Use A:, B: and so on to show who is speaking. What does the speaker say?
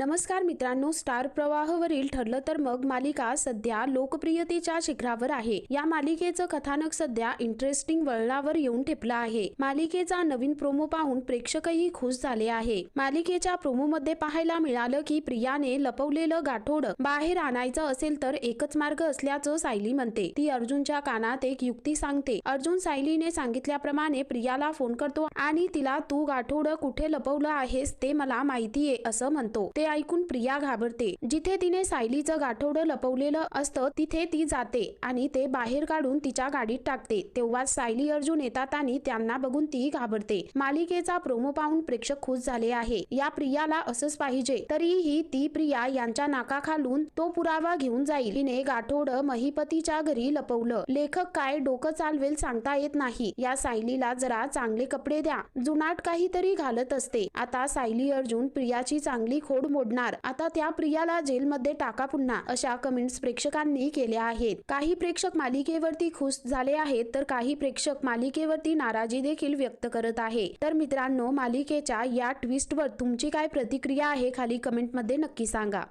A: नमस्कार मित्रांनो स्टार प्रवाहवरील ठरलं तर मग मालिका सध्या लोकप्रियतेच्या शिखरावर आहे. या मालिकेचं कथानक सध्या इंटरेस्टिंग वळणावर येऊन ठेपलं आहे. मालिकेचा नवीन प्रोमो पाहून प्रेक्षकही खुश झाले आहे. मालिकेच्या प्रोमो मध्ये पाहायला मिळालं की प्रियाने लपवलेलं गाठोड बाहेर आणायचं असेल तर एकच मार्ग असल्याचं सायली म्हणते. ती अर्जुनच्या कानात एक युक्ती सांगते. अर्जुन सायलीने सांगितल्याप्रमाणे प्रियाला फोन करतो आणि तिला तू गाठोड कुठे लपवलं आहेस ते मला माहितीये असं म्हणतो. ते ऐकून प्रिया घाबरते. जिथे तिने सायलीचं गाठोडं लपवलेलं असतं तिथे ती जाते आणि ते बाहेर काढून तिच्या गाडीत टाकते. तेव्हा सायली अर्जुन येतात आणि त्यांना बघून ती घाबरते. मालिकेचा प्रोमो पाहून प्रेक्षक खुश झाले आहे. या प्रियाला असंच पाहिजे तरीही ती प्रिया यांच्या नाकाखालून तो पुरावा घेऊन जाईल. तिने गाठोड महिपतीच्या घरी लपवलं. लेखक काय डोकं चालवेल सांगता येत नाही. या सायलीला जरा चांगले कपडे द्या. जुनाट काहीतरी घालत असते. आता सायली अर्जुन प्रियाची चांगली खोड मोडणार. आता त्या प्रियाला जेलमध्ये टाका पुन्हा अशा कमेंट्स प्रेक्षकांनी केल्या आहेत. काही प्रेक्षक मालिकेवरती खुश झाले आहेत तर काही प्रेक्षक मालिकेवरती नाराजी देखील व्यक्त करत आहे. तर मित्रांनो मालिकेच्या या ट्विस्टवर तुमची काय प्रतिक्रिया आहे खाली कमेंटमध्ये नक्की सांगा.